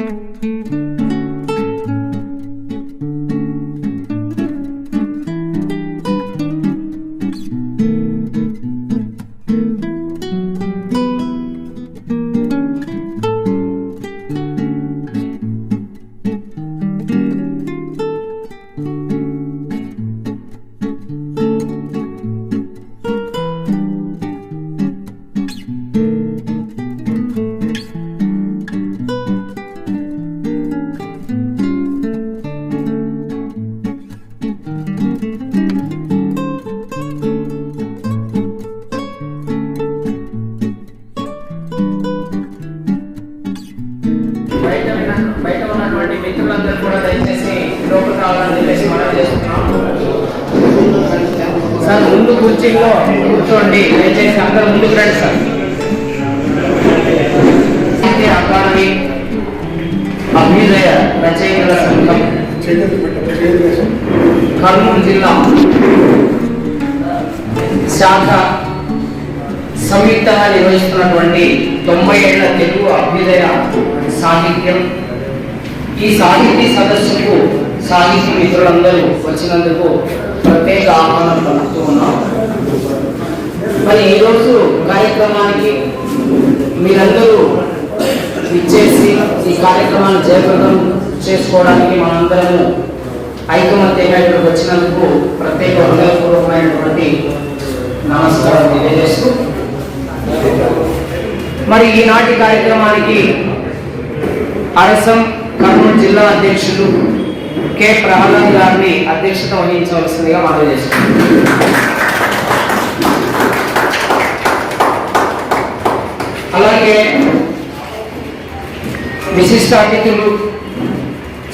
Música మిత్రులందరూ కూడా దయచేసి లోపల రావాలని చెప్పేసి మనం చేస్తున్నాం. సార్ ముందు కుర్చీలో కూర్చోండి. దయచేసి అందరూ ముందుకు రండి సార్. అకాడమీ అభ్యుదయ రచయితల సంఘం కర్నూలు జిల్లా శాఖ సంయుక్తంగా నిర్వహిస్తున్నటువంటి తొంభై ఏళ్ళ తెలుగు అభ్యుదయ సాహిత్యం. ఈ సాహితీ సదస్సుకు సాహిత్య మిత్రులందరూ వచ్చినందుకు ప్రత్యేక ఆహ్వానం పలుకుతూ ఉన్నాం. మరి ఈరోజు కార్యక్రమానికి మీరందరూ ఇచ్చేసి ఈ కార్యక్రమాన్ని జయప్రదం చేసుకోవడానికి మనందరము ఐకమత్యంగా ఇక్కడికి వచ్చినందుకు ప్రత్యేక హృదయపూర్వకమైనటువంటి నమస్కారం తెలియజేస్తూ మరి ఈనాటి కార్యక్రమానికి అరసం కర్నూలు జిల్లా అధ్యక్షులు కె. ప్రహ్లాద్ గారిని అధ్యక్షత వహించవలసిందిగా మనవి చేస్తున్నాం. అలాగే విశిష్ట అతిథులు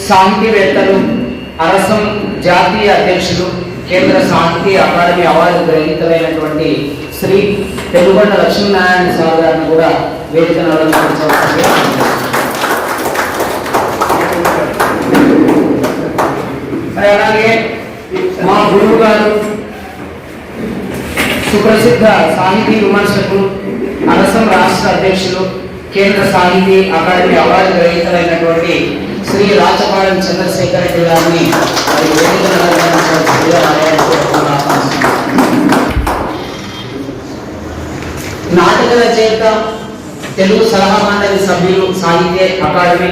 సాహితీవేత్తలు అరసం జాతీయ అధ్యక్షులు కేంద్ర సాహితీ అకాడమీ అవార్డు గ్రహీతలైనటువంటి శ్రీ తెలుగొండ లక్ష్మీనారాయణ సార్ గారిని కూడా వేదికను అలంకరించవలసిందిగా మరి అలాగే మా గురువు గారు సుప్రసిద్ధ సాహితీ విమర్శకులు అనసం రాష్ట్ర అధ్యక్షులు కేంద్ర సాహితీ అకాడమీ అవార్డు గ్రహీతలైనటువంటి శ్రీ రాచపాలెం చంద్రశేఖర్ రెడ్డి గారిని మరి నాటక రచయిత తెలుగు సలహా మండలి సభ్యులు సాహిత్య అకాడమీ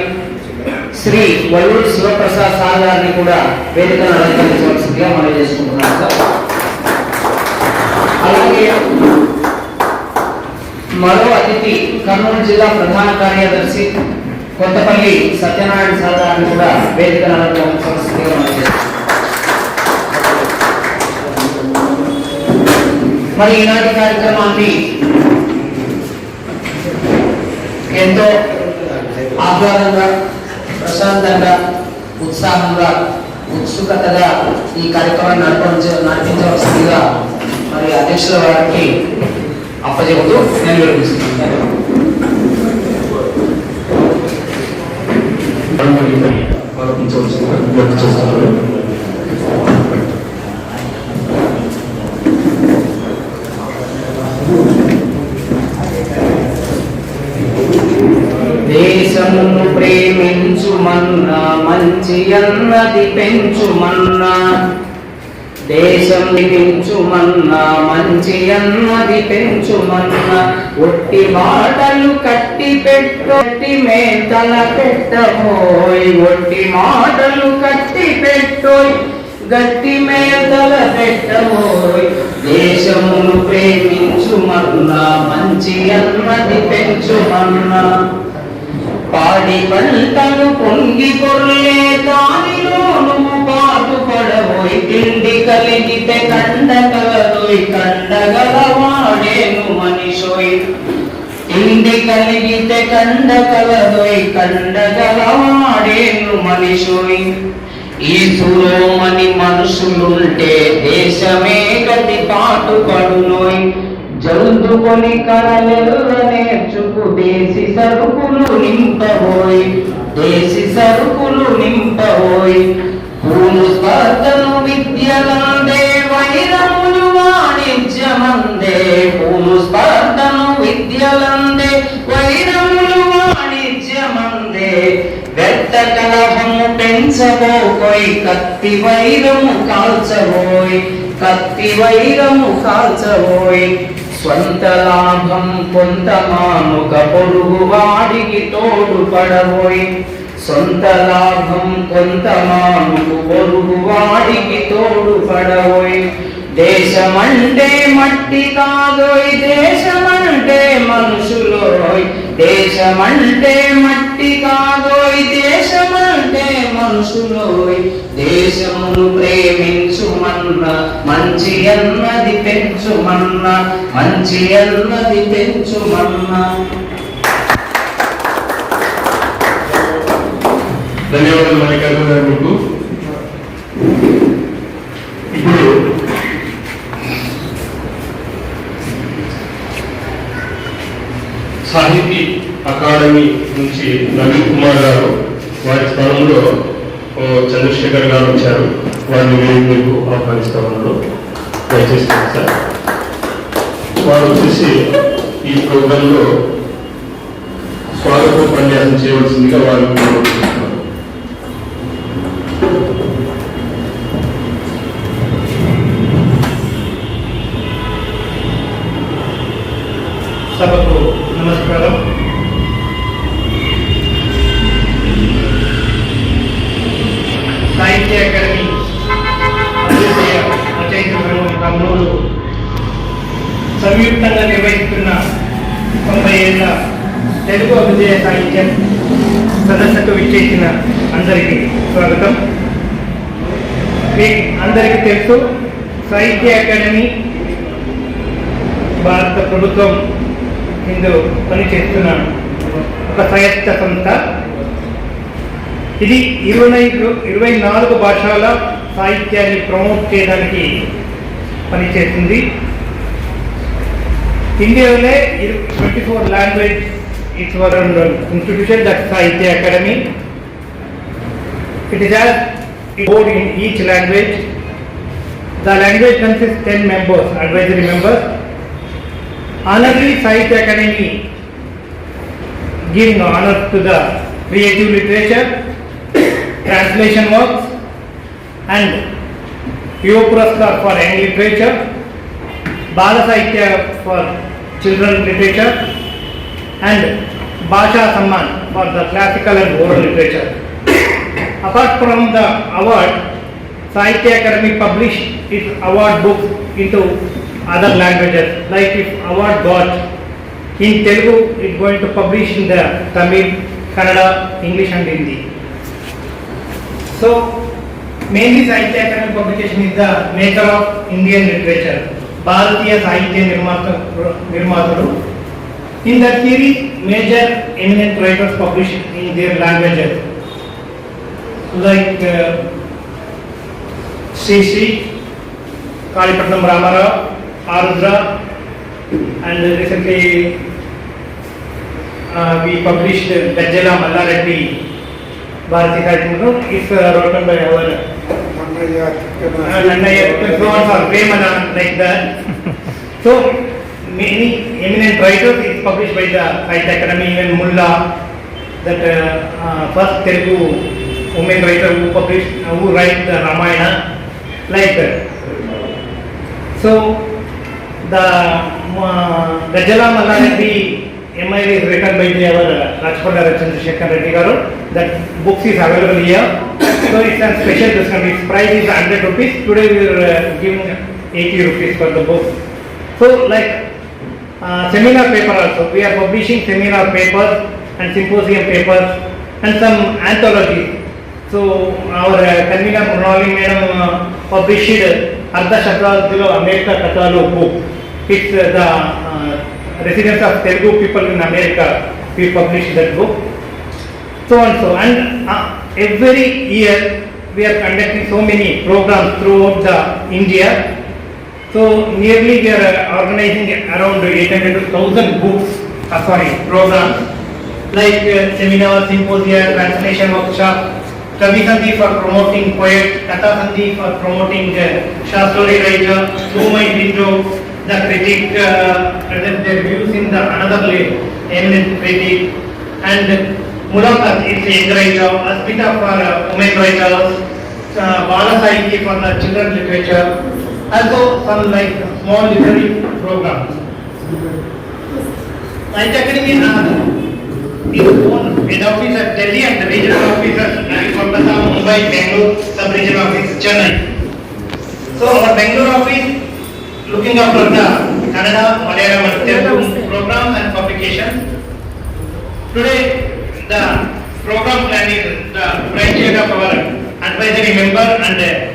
శ్రీ వల్లూరు శివప్రసాద్ సార్ గారిని కూడా వేదికను అలంకరించవలసిందిగా మనం చేసుకుంటున్నాం సార్. అలాగే మరో అతిథి కర్నూలు జిల్లా ప్రధాన కార్యదర్శి కొత్తపల్లి సత్యనారాయణ సార్ గారిని కూడా వేదికను అలంకరించవలసిందిగా మనం చేసుకుంటున్నాం. మరి ఈనాటి కార్యక్రమాన్ని ఎంతో ఆహ్లాదంగా ప్రశాంతంగా ఉత్సాహంగా ఉత్సుకతగా ఈ కార్యక్రమాన్ని నడిపించ నడిపించవలసిందిగా మరి అధ్యక్షుల వారికి అప్పచెబుతూ నేను వివరిస్తున్నాను ఆరోపించవలసిందిగా విజ్ఞప్తి చేస్తున్నాను దేశమును ప్రేమించుమన్నా మంచి అన్నది పెంచుమన్నా. దేశం పెంచుమన్నా మంచి అన్నది పెంచుమన్నా. ఒట్టి మాటలు కట్టి పెట్టొట్టి మేతల పెట్టబోయ్. ఒట్టి మాటలు కట్టి పెట్టోయ్ గట్టి మేతల పెట్టబోయ్. దేశమును ప్రేమించుమన్నా మంచి అన్నది పెంచుమన్నా. పాడి పంటను పొంగి పొర్లే దానిలోను పాటు పడబోయి తిండి కలిగితే కండ కండగలవాడేను మనిషోయ్. తిండి కలిగితే కండ కండగలవాడేను మనిషోయ్. ఈ సురోమని మనుషులుంటే దేశమే గతి పాటు పడునోయ్. జరుదుకొని కళలెల్ల నేర్చుకు దేశి సరుకులు నింపబోయి దేశి సరుకులు నింపబోయి పూలు స్పర్ధను విద్యలందే వైరములు వాణిజ్యమందే పూలు స్పర్ధను విద్యలందే వైరములు వాణిజ్యమందే. వ్యర్థ కలహము పెంచబోకోయ్ కత్తి వైరము కాల్చబోయి కత్తి వైరము కాల్చబోయి. స్వంత లాభం కొంత మానుక పొరుగు వాడికి తోడు పడబోయ్ సొంత లాభం కొంత మానుకు పొరుగు వాడికి తోడు పడబోయ్ దేశమంటే మట్టి కాదోయ్ దేశమంటే మనుషులోయ్ దేశమంటే మట్టి కాదోయ్ దేశమంటే మనుషులోయ్. దేశమును ప్రేమించుమన్న మంచి అన్నది పెంచుమన్న మంచి అన్నది పెంచుమన్న. ధన్యవాదాలు మల్లికార్జున గారు మీకు ఇప్పుడు సాహిత్య అకాడమీ నుంచి నవీన్ కుమార్ గారు వారి స్థానంలో చంద్రశేఖర్ గారు వచ్చారు. వారిని మీకు ఆహ్వానిస్తా ఉన్నారు దయచేసి సార్ వారు వచ్చేసి ఈ ప్రోగ్రాంలో స్వాగత ఉపన్యాసం చేయవలసిందిగా వారు అకాడమీ భారత ప్రభుత్వం ఇందు పనిచేస్తున్న ఒక స్వయత్త సంస్థ. ఇది ఇరవై ఇరవై నాలుగు భాషల సాహిత్యాన్ని ప్రమోట్ చేయడానికి పనిచేస్తుంది. ఇండియాలో twenty four language it's our institution that Sahitya academy it is has board in each. The language consists 10 members, advisory members. Honorary Sahitya Academy giving honor to the creative literature, translation works, and Yuva Puraskar for young literature, Bala Sahitya for children literature, and Bhasha Samman for the classical and oral literature. Apart from the award, Sahitya Academy published its award books into other languages. Like if award got in Telugu, it's going to publish in the Tamil, Kannada, English and Hindi. So mainly Sahitya Academy publication is the maker of Indian literature. Bharatiya Sahitya Nirmata Nirmatulu. In that series, major eminent writers published in their languages. like uh, Sri Sri, Kalipatnam Ramarao, Arudra, and recently uh, we published Gajjala Mallareddy Bharati Sahityam. It's uh, written by our uh, Nannaya, so on for Premana, like that. so many eminent writers is published by the Sahitya Academy, even like that. So the uh, Gajala Mallareddy MI is written by the our uh, Rajpada Chandrasekhar Reddy Garu. That books is available here. So it's a special discount. Its price is 100 rupees. Today we are uh, giving 80 rupees for the book. So like uh, seminar paper also. We are publishing seminar papers and symposium papers and some anthologies. So our uh, convener Mrinali madam uh, published Ardha Shatabdilo America Kathalu book. It's the uh, residents of Telugu people in America. We published that book. So and so. And uh, every year we are conducting so many programs throughout the India. So nearly we are organizing around 800 to 1000 books, uh, sorry, programs like uh, seminar, symposia, translation workshop, Kavi Sandhi for promoting poet, Kata Sandhi for promoting uh, short writer, Sumai My the critic uh, present their views in the another way, eminent critic, and Mulakat is a young writer, Aspita for uh, women writers, uh, Bala for the children literature, also some like small literary programs. Sahitya Academy office at Delhi and the regional office at Kolkata, Mumbai, Bangalore, sub-regional office Chennai. So our Bangalore office looking after the Kannada, Malayalam and Telugu programs and publications. Today, the program plan is the brainchild of our advisory member and uh,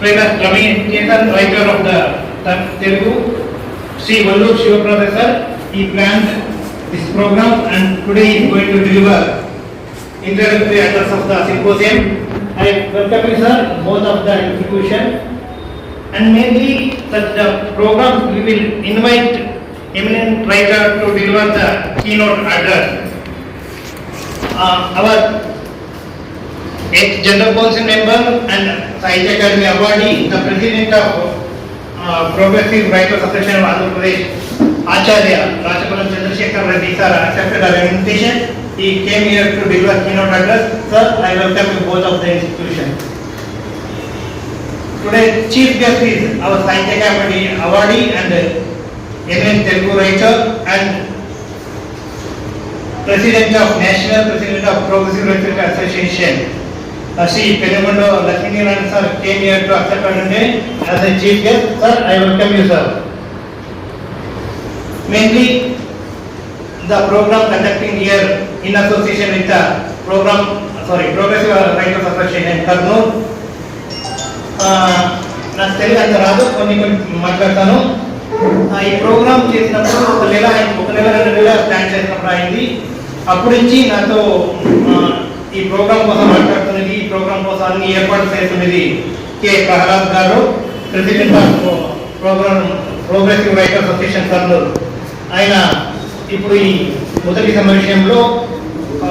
famous communication writer of the Telugu, Sri Vallu Shivaprasad sir. He planned this program and today he is going to deliver introductory address of the symposium. I welcome you sir, both of the institution. And mainly such the program, we will invite eminent writer to deliver the keynote address. Uh, our ex-general council member and Sahitya Academy awardee, the president of uh, Progressive Writers Association of Andhra Pradesh, Acharya Rajakulam Chandrasekhar Reddy sir accepted our invitation. He came here to deliver keynote address. Sir, I welcome you both of the institutions. Today, chief guest is our Sahitya Academy awardee and eminent Telugu writer and president of National President of Progressive Writers Association. Uh, Shri Penumondo Lakshminarayan sir came here to accept our invitation as a chief guest. Sir, I welcome you sir. Mainly, the program conducting here in association with the program, sorry, Progressive Writers Association in Kurnool. ఆ, నాకు తెలుగు అంత రాదు కొన్ని కొన్ని మాట్లాడతాను ఆ, ఈ programme చేసినప్పుడు ఒక నెల అయింది ఒక నెల రెండు నెల ప్లాన్ చేసినప్పుడు అయింది అప్పటి నుంచి నాతో ఆ, ఈ ప్రోగ్రామ్ కోసం మాట్లాడుతున్నది ఈ ప్రోగ్రామ్ కోసం అన్ని ఏర్పాటు చేస్తున్నది కె ప్రహ్లాద్ గారు president of program progressive writers association Kurnool ఆయన ఇప్పుడు ఈ మొదటి సమావేశంలో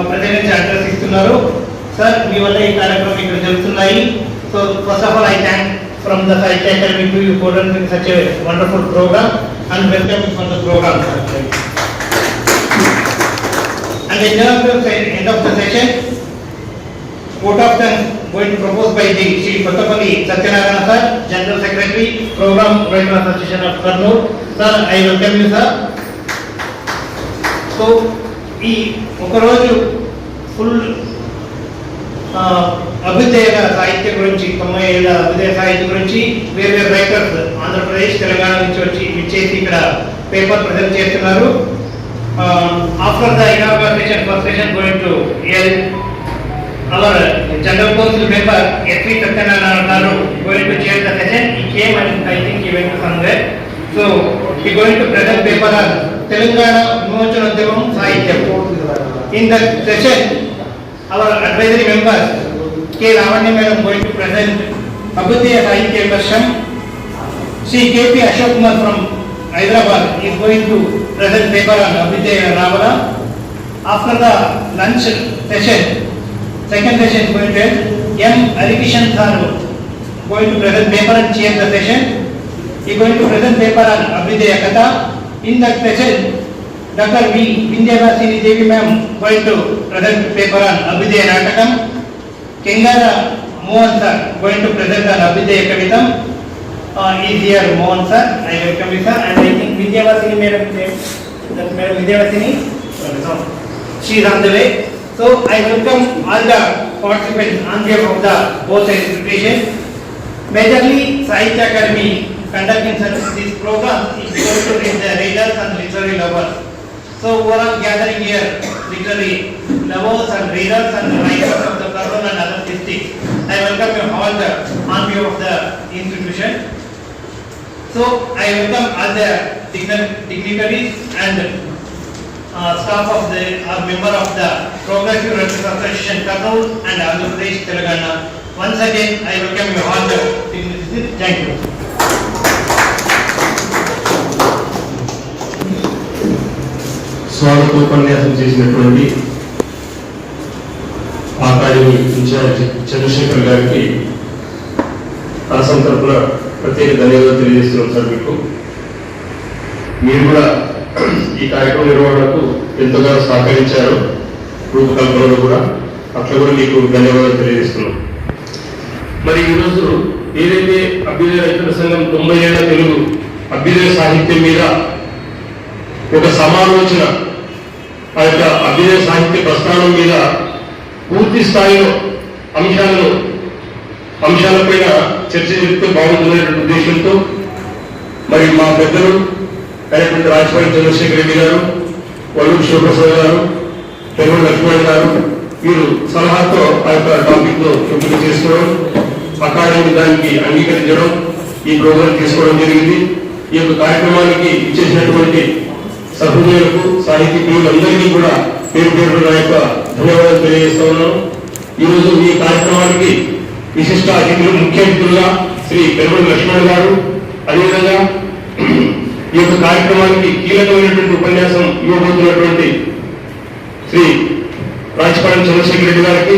ప్రెసిడెంట్ అడ్రస్ ఇస్తున్నారు. సార్ మీ వల్ల ఈ కార్యక్రమం ఇక్కడ జరుగుతున్నాయి. So first of all I thank from the side academy to you for such a wonderful program and welcome for the program and end of the session vote of thanks going to propose by the Sri Kottapalli Satyanarayana sir, General Secretary, Program Writer Association of Kurnool. Sir, I welcome you sir. So ఈ ఒకరోజు full అభ్యుదయ సాహిత్యం గురించి తొంభై ఏళ్ళ అభ్యుదయ సాహిత్యం గురించి వేరే వేరు రైటర్స్ ఆంధ్రప్రదేశ్ తెలంగాణ నుంచి వచ్చి విచ్చేసి ఇక్కడ పేపర్ ప్రజెంట్ చేస్తున్నారు after the inauguration first session going to our general council member SV Satyanarayana గారు going to chair the session he came and I think he went somewhere so he going to present paper on Telangana విమోచనోద్యమం సాహిత్యం in the session our advisory members K Lavanya madam going to present అభ్యుదయ సాహిత్య వర్షం Sri KP Ashok Kumar from Hyderabad he going to present paper on అభ్యుదయ Ravana after the lunch session session going to M Harikishan sir going to present paper and chair the session. He going to present paper on Abhidaya Katha. In that session, Dr. V. Vindhyavasini Devi ma'am going to present paper on Abhidaya Natakam. Kengara Mohan sir going to present on Abhidaya Kavitam. Uh, is here Mohan sir, I welcome you sir and I think Vindhyavasini madam, that madam Vindhyavasini, sorry, no, she is on the way. So I welcome all the participants on behalf of the both institutions. Majorly Sahitya Academy conducting such this program is going to the readers and literary lovers. So overall gathering here literary lovers and readers and writers of the Karnool and other districts. I welcome you all the on behalf of the institution. So I welcome all the dignitaries and staff of the, or member of the Progressive Writers Association Karnool and Andhra Pradesh Telangana. Once again, I welcome you all the dignitaries. Thank you. స్వాగతోపన్యాసం చేసినటువంటి academy incharge Chandrasekhar గారికి అసం తరఫున ప్రత్యేక ధన్యవాదాలు తెలియజేస్తున్నాం sir మీకు మీరు కూడా ఈ కార్యక్రమం నిర్వహణకు ఎంతగానో సహకరించారు రూపకల్పనలో కూడా. అట్లా కూడా మీకు ధన్యవాదాలు తెలియజేస్తున్నాం. మరి ఈరోజు ఏదైతే అభ్యుదయ రైతుల సంఘం తొంభై ఏళ్ళ తెలుగు అభ్యుదయ సాహిత్యం మీద ఒక సమాలోచన ఆ యొక్క అభ్యుదయ సాహిత్య ప్రస్థానం మీద పూర్తి స్థాయిలో అంశాలను అంశాలపైన చర్చ జరిపితే బాగుంటుందనే ఉద్దేశంతో మరి మా పెద్దలు అయినటువంటి రాజపాటి చంద్రశేఖర్ రెడ్డి గారు వల్లూరు శివప్రసాద్ గారు తెలుగు లక్ష్మణ్ గారు వీరు సలహాతో ఆ యొక్క టాపిక్లో ఎంపిక చేసుకోవడం అకాడమీ దానికి అంగీకరించడం ఈ ప్రోగ్రాం తీసుకోవడం జరిగింది. ఈ యొక్క కార్యక్రమానికి ఇచ్చేసినటువంటి సభ్యులకు సాహితీ కూడా పేరు పేరు నా యొక్క ధన్యవాదాలు తెలియజేస్తా ఉన్నాను. ఈరోజు ఈ కార్యక్రమానికి విశిష్ట అతిథులు ముఖ్య అతిథులుగా శ్రీ పెరుగుడు లక్ష్మణ్ గారు అదేవిధంగా ఈ యొక్క కార్యక్రమానికి కీలకమైనటువంటి ఉపన్యాసం ఇవ్వబోతున్నటువంటి శ్రీ రాజపాలెం చంద్రశేఖర రెడ్డి గారికి.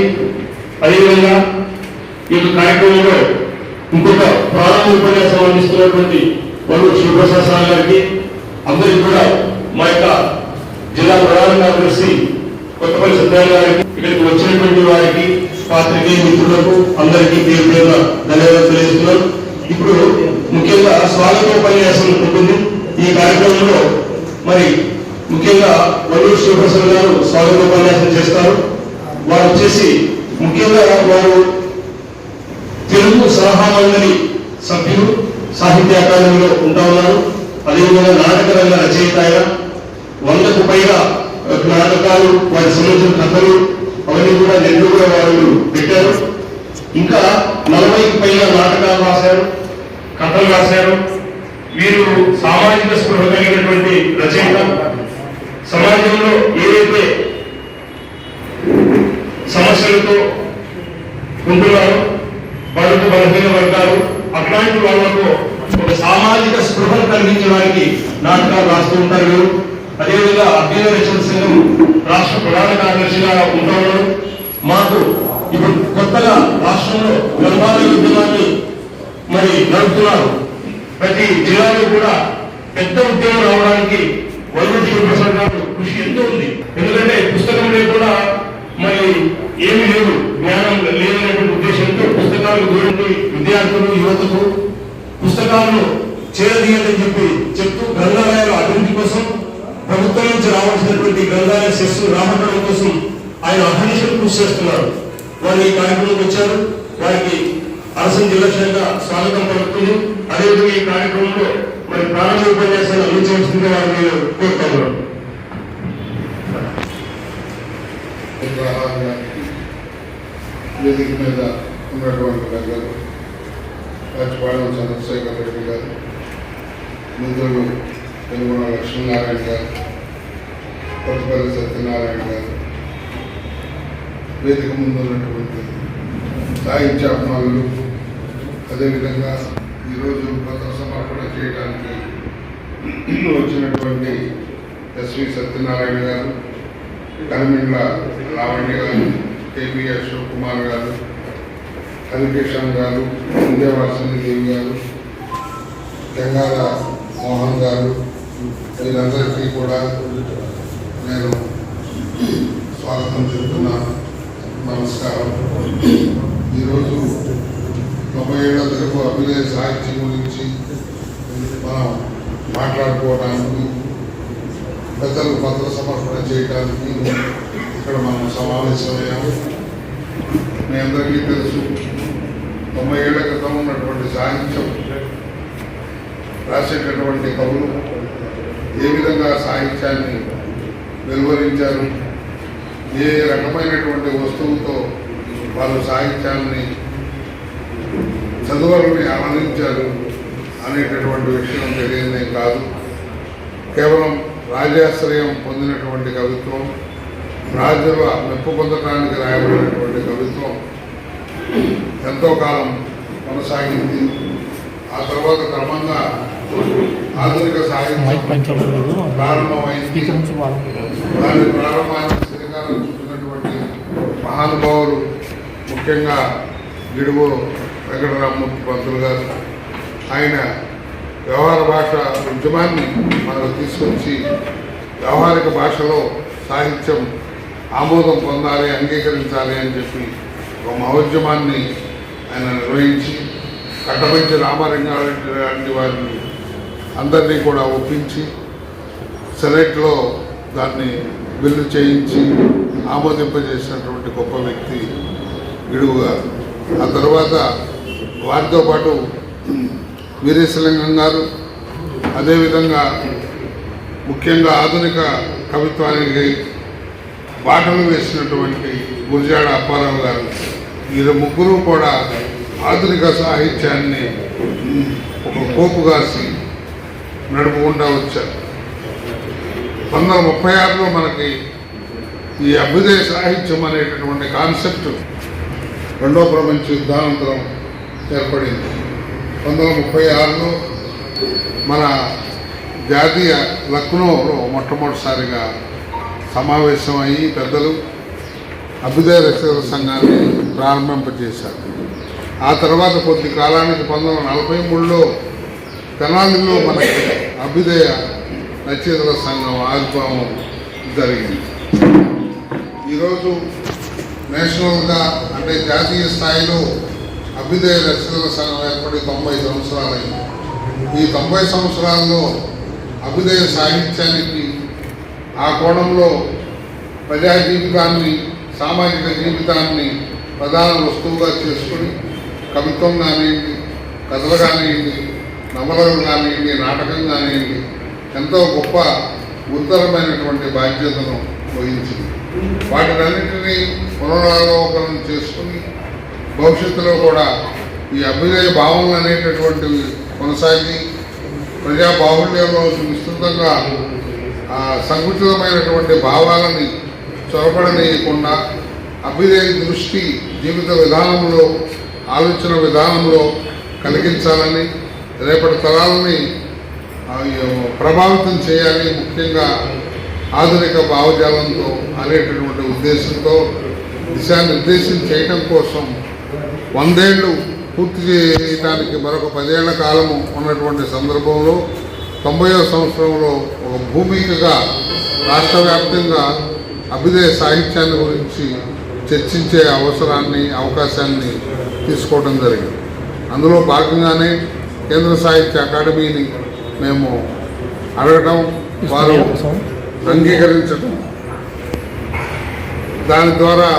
అదేవిధంగా ఈ యొక్క కార్యక్రమంలో ఇంకొక ప్రారంభ ఉపన్యాసం అందిస్తున్నటువంటి వల్లూరు శివప్రసాద్ సార్ గారికి అందరికీ కూడా మా యొక్క జిల్లా ప్రధాన కార్యదర్శి కొత్తపల్లి సత్యనారాయణ గారికి ఇక్కడికి వచ్చినటువంటి వారికి పాత్రికేయ మిత్రులకు అందరికీ పేరు పేరున ధన్యవాదాలు తెలియజేస్తున్నాం. ఇప్పుడు ముఖ్యంగా స్వాగత ఉపన్యాసం కార్యక్రమంలో మరి ముఖ్యంగా వల్లూరు శివప్రసాద్ గారు స్వాగత ఉపన్యాసం చేస్తారు. వారు వచ్చేసి ముఖ్యంగా వారు తెలుగు సలహా మండలి సభ్యులు సాహిత్య అకాడమీలో ఉంటా ఉన్నారు. అదేవిధంగా నాటక రంగ రచయిత ఆయన. వందకు పైగా నాటకాలు వారి సంబంధించిన కథలు అవన్నీ కూడా నెట్లు కూడా వాళ్ళు పెట్టారు. ఇంకా నలభైకి పైగా నాటకాలు రాశారు కథలు రాశారు. వీరు సామాజిక స్పృహ కలిగినటువంటి రచయిత సమాజంలో ఏదైతే సమస్యలతో ఉంటున్నారో బడుగు బలహీన వర్గాలు అట్లాంటి వాళ్ళకు ఒక సామాజిక స్పృహను కలిగించడానికి నాటకాలు రాస్తూ ఉంటారు అదేవిధంగా అభ్యుదయ రచన సంఘం రాష్ట్ర ప్రధాన కార్యదర్శిగా ఉంటారు మాకు ఇప్పుడు కొత్తగా రాష్ట్రంలో గ్రంథాల ఉద్యమాన్ని మరి నడుపుతున్నారు. ప్రతి జిల్లాలో కూడా పెద్ద ఉద్యోగం రావడానికి వల్లూరు శివప్రసాద్ గారు కృషి ఎంతో ఉంది. ఎందుకంటే పుస్తకం లేకుండా మరి ఏమీ లేదు జ్ఞానం లేదనేటువంటి ఉద్దేశంతో పుస్తకాలు గురించి విద్యార్థులు యువతకు పుస్తకాలను చేరదీయాలని చెప్పి చెప్తూ గ్రంథాలయాల అభివృద్ధి కోసం ప్రభుత్వం నుంచి రావాల్సినటువంటి గ్రంథాలయ శస్సు రాబట్టడం కోసం ఆయన అహర్నిశలు కృషి చేస్తున్నారు. వారు ఈ కార్యక్రమంకి వచ్చారు. వారికి అరసం జిల్లా శాఖ స్వాగతం పలుకుతుంది. అదేవిధంగా ఈ కార్యక్రమంలో మరి ప్రారంభ ఉపన్యాసాలు అందించవలసిందిగా వారిని కోరుతున్నాను విగ్రహాలుగా వేదిక మీద ఉన్నటువంటి పెద్దలు రాజపాలెం చంద్రశేఖర్ రెడ్డి గారు మిత్రులు తెలుగున లక్ష్మీనారాయణ గారు కొత్తపల్లి సత్యనారాయణ గారు వేదిక ముందు ఉన్నటువంటి సాహిత్య అభిమానులు అదేవిధంగా ఈరోజు పత్ర సమర్పణ చేయడానికి వచ్చినటువంటి ఎస్వి సత్యనారాయణ గారు కరిమిండ్ల లావణ్య గారు కేపి అశోక్ కుమార్ గారు హరికిషన్ గారు విద్యావాసిని దేవి గారు గంగాల మోహన్ గారు వీరందరికీ కూడా నేను స్వాగతం చెప్తున్నాను నమస్కారం. ఈరోజు ఏళ్ళ తెలుగు అభినయ సాహిత్యం గురించి మనం మాట్లాడుకోవడానికి పెద్దలు పత్ర సమర్పణ చేయడానికి ఇక్కడ మనం సమావేశమయ్యాము. మీ అందరికీ తెలుసు తొంభై ఏళ్ళ క్రితం ఉన్నటువంటి సాహిత్యం రాసేటటువంటి కవులు ఏ విధంగా సాహిత్యాన్ని వెలువరించారు ఏ రకమైనటువంటి వస్తువుతో వాళ్ళు సాహిత్యాన్ని చదువులని ఆనందించారు అనేటటువంటి విషయం తెలియదే కాదు. కేవలం రాజాశ్రయం పొందినటువంటి కవిత్వం రాజుల మెప్పు పొందడానికి రాయబడినటువంటి కవిత్వం ఎంతో కాలం కొనసాగింది. ఆ తర్వాత క్రమంగా ఆధునిక సాహిత్యం ప్రారంభమైంది. దాని ప్రారంభానికి శ్రీకారం చుట్టినటువంటి మహానుభావులు ముఖ్యంగా గిడుగు వెంకటరామమూర్తి పంతులు గారు ఆయన వ్యవహార భాష ఉద్యమాన్ని మనకు తీసుకొచ్చి వ్యవహారిక భాషలో సాహిత్యం ఆమోదం పొందాలి అంగీకరించాలి అని చెప్పి ఒక మహోద్యమాన్ని ఆయన నిర్వహించి కట్టమంచి రామారంగారెడ్డి లాంటి వారిని అందరినీ కూడా ఒప్పించి సెలెక్ట్లో దాన్ని బిల్లు చేయించి ఆమోదింపజేసినటువంటి గొప్ప వ్యక్తి గిడుగు గారు. ఆ తర్వాత వారితో పాటు వీరేశలింగం గారు అదేవిధంగా ముఖ్యంగా ఆధునిక కవిత్వానికి బాటలు వేసినటువంటి గురిజాడ అప్పారావు గారు వీరు ముగ్గురు కూడా ఆధునిక సాహిత్యాన్ని ఒక కోపు కాసి నడుపుకుంటూ వచ్చారు. పంతొమ్మిది ముప్పై ఆరులో మనకి ఈ అభ్యుదయ సాహిత్యం అనేటటువంటి కాన్సెప్ట్ రెండో ప్రపంచ యుద్ధానంతరం ఏర్పడింది. పంతొమ్మిది వందల ముప్పై ఆరులో మన జాతీయ లక్నోలో మొట్టమొదటిసారిగా సమావేశం అయ్యి పెద్దలు అభ్యుదయ రచయితల సంఘాన్ని ప్రారంభింపజేశారు. ఆ తర్వాత కొద్ది కాలానికి పంతొమ్మిది వందల నలభై మూడులో తెనాలిలో మనకి అభ్యుదయ రచయితల సంఘం ఆవిర్భావం జరిగింది. ఈరోజు నేషనల్గా అంటే జాతీయ స్థాయిలో అభ్యుదయ రచనల సంఘం ఏర్పడి తొంభై సంవత్సరాలైంది. ఈ తొంభై సంవత్సరాల్లో అభ్యుదయ సాహిత్యానికి ఆ కోణంలో ప్రజా జీవితాన్ని సామాజిక జీవితాన్ని ప్రధాన వస్తువుగా చేసుకుని కవిత్వం కానివ్వండి కథలు కానివ్వండి నవలలు కానివ్వండి నాటకం కానివ్వండి ఎంతో గొప్ప ఉత్తరమైనటువంటి బాధ్యతను వహించింది. వాటినన్నింటినీ పునరాలోకనం చేసుకుని భవిష్యత్తులో కూడా ఈ అభ్యుదయ భావం అనేటటువంటివి కొనసాగి ప్రజా బాహుళ్యంలో విస్తృతంగా సంకుచితమైనటువంటి భావాలని చొరబడనీయకుండా అభ్యుదయ దృష్టి జీవిత విధానంలో ఆలోచన విధానంలో కలిగించాలని రేపటి తరాలని ప్రభావితం చేయాలి ముఖ్యంగా ఆధునిక భావజాలంతో అనేటటువంటి ఉద్దేశంతో దిశానిర్దేశం చేయటం కోసం వందేళ్ళు పూర్తి చేయడానికి మరొక పదేళ్ళ కాలము ఉన్నటువంటి సందర్భంలో తొంభైవ సంవత్సరంలో ఒక భూమికగా రాష్ట్ర వ్యాప్తంగా అభ్యుదయ సాహిత్యాన్ని గురించి చర్చించే అవసరాన్ని అవకాశాన్ని తీసుకోవడం జరిగింది. అందులో భాగంగానే కేంద్ర సాహిత్య అకాడమీని మేము అడగటం వారు అంగీకరించటం. దాని ద్వారా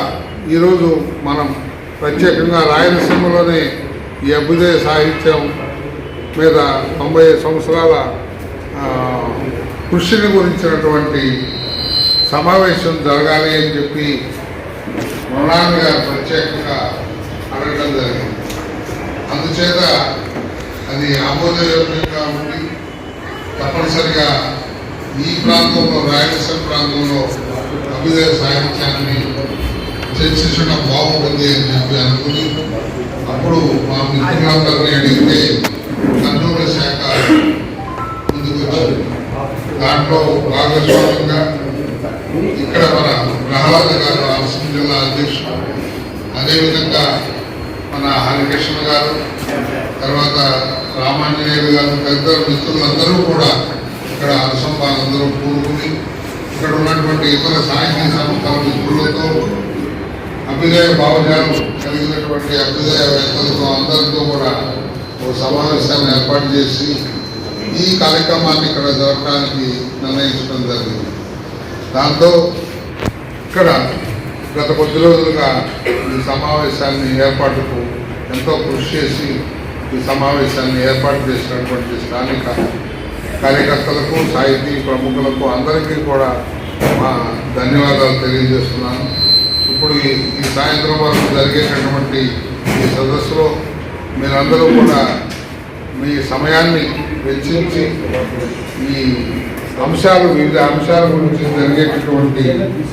ఈరోజు మనం ప్రత్యేకంగా రాయలసీమలోని ఈ అభ్యుదయ సాహిత్యం మీద తొంభై సంవత్సరాల కృషిని గురించినటువంటి సమావేశం జరగాలి అని చెప్పి మృణాల్ గారు ప్రత్యేకంగా అడగడం జరిగింది. అందుచేత అది ఆమోదయోగ్యంగా ఉండి తప్పనిసరిగా ఈ ప్రాంతంలో రాయలసీమ ప్రాంతంలో అభ్యుదయ సాహిత్యాన్ని చర్చించడం బాగుంటుంది అని చెప్పి అనుకుని అప్పుడు మా మిత్రులందరినీ అడిగితే కర్నూలు శాఖ ముందుకు వచ్చింది దాంట్లో భాగస్వామ్యంగా ఇక్కడ మన ప్రహ్లాద్ గారు రామసింహ జిల్లా అధ్యక్షుడు అదేవిధంగా మన హరికృష్ణ గారు తర్వాత రామాంజనేయులు గారు పెద్ద మిత్రులందరూ కూడా ఇక్కడ అనుసంధానందరూ కూడుకుని ఇక్కడ ఉన్నటువంటి ఇతర సాహిత్య సంస్థల మిత్రులతో అభ్యుదయ భావజాలం కలిగినటువంటి వ్యక్తులతో అందరితో కూడా ఒక సమావేశాన్ని ఏర్పాటు చేసి ఈ కార్యక్రమాన్ని ఇక్కడ జరపడానికి నిర్ణయించడం జరిగింది. దాంతో ఇక్కడ గత కొద్ది రోజులుగా ఈ సమావేశాన్ని ఏర్పాటుకు ఎంతో కృషి చేసి ఈ సమావేశాన్ని ఏర్పాటు చేసినటువంటి స్థానిక కార్యకర్తలకు సాహితీ ప్రముఖులకు అందరికీ కూడా మా ధన్యవాదాలు తెలియజేస్తున్నాను. ఇప్పుడు ఈ ఈ సాయంత్రం వరకు జరిగేటటువంటి ఈ సదస్సులో మీరందరూ కూడా మీ సమయాన్ని వెచ్చించి ఈ అంశాలు వివిధ అంశాల గురించి జరిగేటటువంటి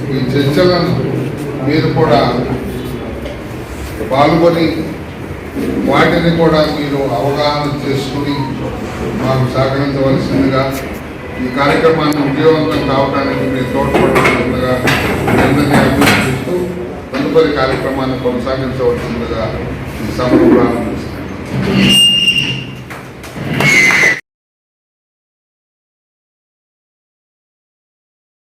ఈ చర్చలను మీరు కూడా పాల్గొని వాటిని కూడా మీరు అవగాహన చేసుకుని మాకు సహకరించవలసిందిగా ఈ కార్యక్రమాన్ని విజయవంతం కావడానికి మీరు తోడ్పడవలసిందిగా అభివృద్ధి అందరినీ తదుపరి కార్యక్రమాన్ని కొనసాగించవలసిందిగా ఈ సభను ప్రారంభిస్తున్నాను